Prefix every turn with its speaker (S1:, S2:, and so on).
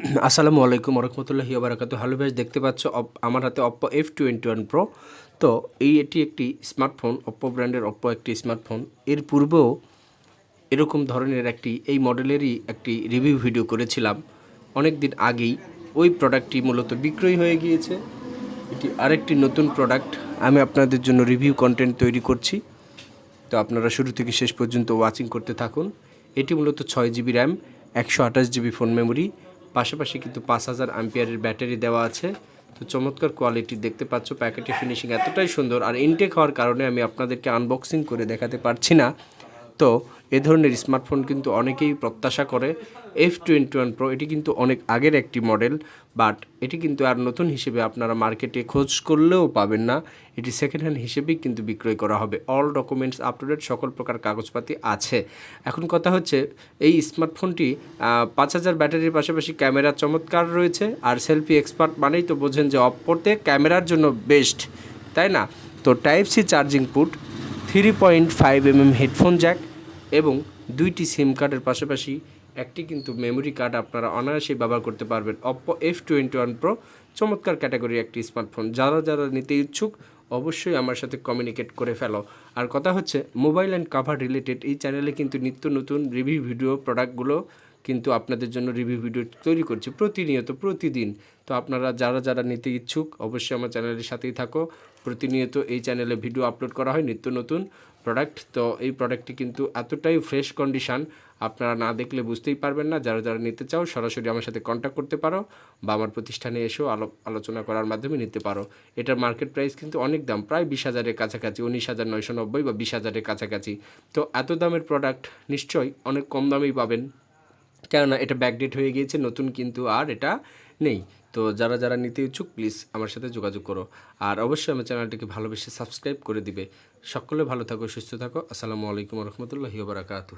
S1: আসসালামু আলাইকুম রহমতুল্লাহি বারাকাতু হ্যালো ভাই দেখতে পাচ্ছ আমার হাতে Oppo F twenty one pro তো এই এটি একটি স্মার্টফোন অপ্পো ব্র্যান্ডের অপ্পো একটি স্মার্টফোন এর পূর্বেও এরকম ধরনের একটি, এই মডেলেরই একটি রিভিউ ভিডিও করেছিলাম অনেক দিন আগেই। ওই প্রোডাক্টটি মূলত বিক্রয় হয়ে গিয়েছে। এটি আরেকটি নতুন প্রোডাক্ট আমি আপনাদের জন্য রিভিউ কন্টেন্ট তৈরি করছি। তো আপনারা শুরু থেকে শেষ পর্যন্ত ওয়াচিং করতে থাকুন। এটি মূলত ছয় জিবি র্যাম একশো আঠাশ জিবি ফোন মেমোরি পাশাপাশি কিন্তু পাঁচ হাজার আম্পিয়ারের ব্যাটারি দেওয়া আছে। তো চমৎকার কোয়ালিটি দেখতে পাচ্ছ প্যাকেটের ফিনিশিং এতটাই সুন্দর। আর ইনটেক হওয়ার কারণে আমি আপনাদেরকে আনবক্সিং করে দেখাতে পারছি না। তো এ ধরনের স্মার্টফোন কিন্তু অনেকেই প্রত্যাশা করে। এফ টোয়েন্টি ওয়ান প্রো এটি কিন্তু অনেক আগের একটি মডেল, বাট এটি কিন্তু আর নতুন হিসেবে আপনারা মার্কেটে খোঁজ করলেও পাবেন না। এটি সেকেন্ড হ্যান্ড হিসেবেই কিন্তু বিক্রয় করা হবে। All documents up to date সকল প্রকার কাগজপাতি আছে। এখন কথা হচ্ছে, এই স্মার্টফোনটি পাঁচ হাজার ব্যাটারির পাশাপাশি ক্যামেরা চমৎকার রয়েছে, আর সেলফি এক্সপার্ট মানেই তো বোঝেন যে অপরতে ক্যামেরার জন্য বেস্ট তাই না? তো type C charging port three point five MM headphone jack এবং দুইটি সিম কার্ডের পাশাপাশি একটি কিন্তু মেমোরি কার্ড আপনারা অনায়াসেই ব্যবহার করতে পারবেন। Oppo F twenty one pro চমৎকার ক্যাটাগরি একটি স্মার্টফোন যারা যারা নিতে ইচ্ছুক অবশ্যই আমার সাথে কমিউনিকেট করে ফেলো। আর কথা হচ্ছে মোবাইল অ্যান্ড কাভার রিলেটেড এই চ্যানেলে কিন্তু নিত্য নতুন রিভিউ ভিডিও প্রোডাক্টগুলো কিন্তু আপনাদের জন্য রিভিউ ভিডিও তৈরি করছি প্রতিনিয়ত, প্রতিদিন। তো আপনারা যারা যারা নিতে ইচ্ছুক, অবশ্যই আমার চ্যানেলের সাথেই থাকো। প্রতিনিয়ত এই চ্যানেলে ভিডিও আপলোড করা হয়, নিত্য নতুন প্রোডাক্ট তো এই প্রোডাক্টটি কিন্তু এতটাই ফ্রেশ কন্ডিশন আপনারা না দেখলে বুঝতেই পারবেন না। যারা যারা নিতে চাও, সরাসরি আমার সাথে কন্ট্যাক্ট করতে পারো বা আমার প্রতিষ্ঠানে এসেও আলো, আলোচনা করার মাধ্যমে নিতে পারো। এটার মার্কেট প্রাইস কিন্তু অনেক দাম, প্রায় বিশ হাজারের কাছাকাছি, উনিশ হাজার নয়শো নব্বই বা বিশ হাজারের কাছাকাছি। তো এত দামের প্রোডাক্ট নিশ্চয়ই অনেক কম দামেই পাবেন। কেননা এটা ব্যাকডেট হয়ে গিয়েছে, নতুন কিন্তু আর এটা নেই। তো যারা যারা নিতে ইচ্ছুক প্লিজ আমার সাথে যোগাযোগ করো। আর অবশ্যই আমার চ্যানেলটিকে ভালোবেসে সাবস্ক্রাইব করে দিবে। সকলে ভালো থাকো, সুস্থ থাকো। আসসালামু আলাইকুম রহমতুল্লাহি বারাকাতু